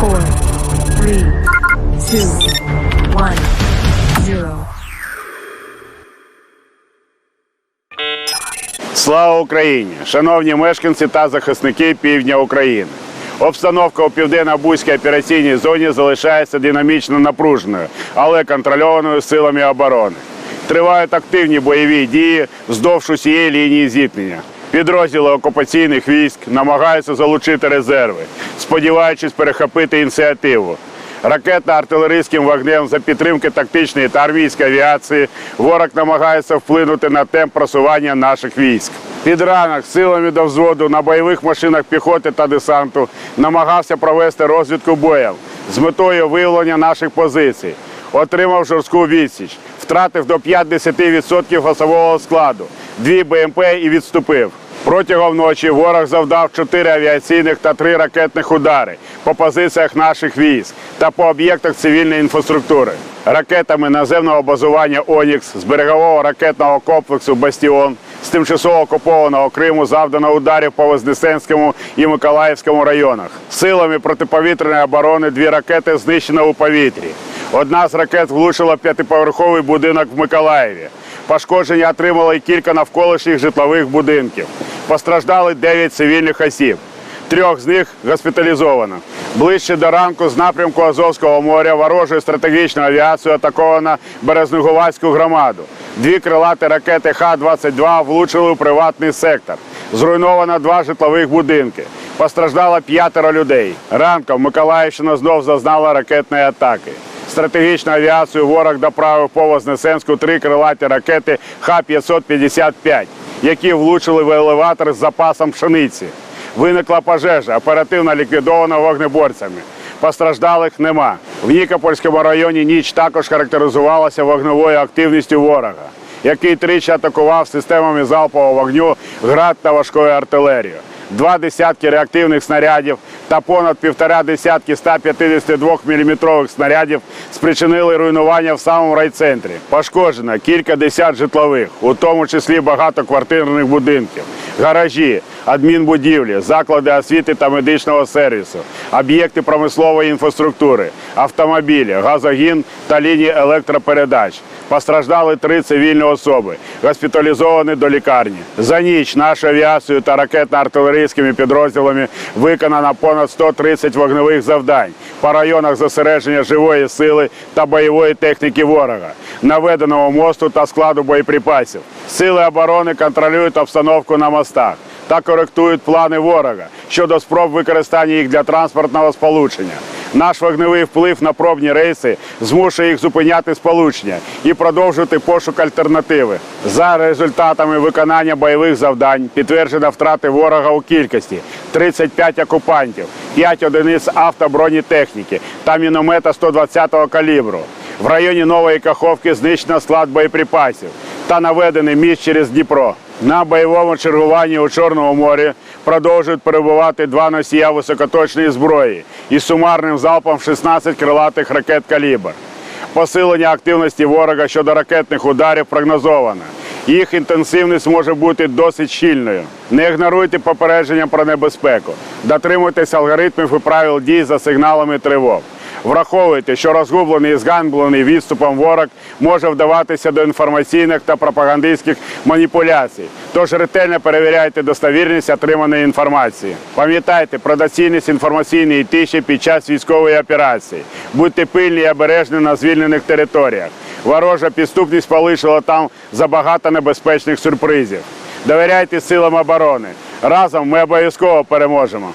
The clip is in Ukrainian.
four, three, two, one, zero. Слава Україні! Шановні мешканці та захисники півдня України. Обстановка у південно-бузькій операційній зоні залишається динамічно напруженою, але контрольованою силами оборони. Тривають активні бойові дії вздовж усієї лінії зіткнення. Підрозділи окупаційних військ намагаються залучити резерви, сподіваючись перехопити ініціативу. Ракетно-артилерійським вогнем за підтримки тактичної та армійської авіації ворог намагається вплинути на темп просування наших військ. Під ранок силами до взводу на бойових машинах піхоти та десанту намагався провести розвідку боїв з метою виявлення наших позицій. Отримав жорстку відсіч, втратив до 50% особового складу, дві БМП і відступив. Протягом ночі ворог завдав 4 авіаційних та 3 ракетних удари по позиціях наших військ та по об'єктах цивільної інфраструктури. Ракетами наземного базування Онікс з берегового ракетного комплексу Бастіон з тимчасово окупованого Криму завдано ударів по Вознесенському і Миколаївському районах. Силами протиповітряної оборони дві ракети знищено у повітрі. Одна з ракет влучила п'ятиповерховий будинок в Миколаєві. Пошкодження отримали кілька навколишніх житлових будинків. Постраждали 9 цивільних осіб. Трьох з них госпіталізовано. Ближче до ранку з напрямку Азовського моря ворожою стратегічною авіацією атаковано Березнеговацьку громаду. Дві крилаті ракети Х-22 влучили у приватний сектор. Зруйновано два житлових будинки. Постраждало п'ятеро людей. Ранком Миколаївщина знов зазнала ракетної атаки. Стратегічну авіацію ворог доправив по Вознесенську три крилаті ракети Х-555, які влучили в елеватор з запасом пшениці. Виникла пожежа, оперативно ліквідована вогнеборцями. Постраждалих нема. В Нікопольському районі ніч також характеризувалася вогневою активністю ворога, який тричі атакував системами залпового вогню град та важкою артилерією. Два десятки реактивних снарядів та понад півтора десятки 152 мм снарядів спричинили руйнування в самому райцентрі. Пошкоджено кілька десят житлових, у тому числі багатоквартирних будинків, гаражі, адмінбудівлі, заклади освіти та медичного сервісу, об'єкти промислової інфраструктури, автомобілі, газогін та лінії електропередач. Постраждали три цивільні особи, госпіталізовані до лікарні. За ніч нашою авіацією та ракетно-артилерійськими підрозділами виконано понад 130 вогневих завдань по районах зосередження живої сили та бойової техніки ворога, наведеного мосту та складу боєприпасів. Сили оборони контролюють обстановку на мостах та коректують плани ворога щодо спроб використання їх для транспортного сполучення. Наш вогневий вплив на пробні рейси змушує їх зупиняти сполучення і продовжувати пошук альтернативи. За результатами виконання бойових завдань підтверджено втрати ворога у кількості 35 окупантів, 5 одиниць автобронетехніки та міномета 120-го калібру. В районі Нової Каховки знищено склад боєприпасів та наведений міст через Дніпро. На бойовому чергуванні у Чорному морі продовжують перебувати два носія високоточної зброї із сумарним залпом 16 крилатих ракет «Калібр». Посилення активності ворога щодо ракетних ударів прогнозовано. Їх інтенсивність може бути досить щільною. Не ігноруйте попередження про небезпеку. Дотримуйтесь алгоритмів і правил дій за сигналами тривог. Враховуйте, що розгублений і зганьблений відступом ворог може вдаватися до інформаційних та пропагандистських маніпуляцій. Тож ретельно перевіряйте достовірність отриманої інформації. Пам'ятайте про доцільність інформаційної тиші під час військової операції. Будьте пильні і обережні на звільнених територіях. Ворожа підступність полишила там забагато небезпечних сюрпризів. Довіряйте силам оборони. Разом ми обов'язково переможемо.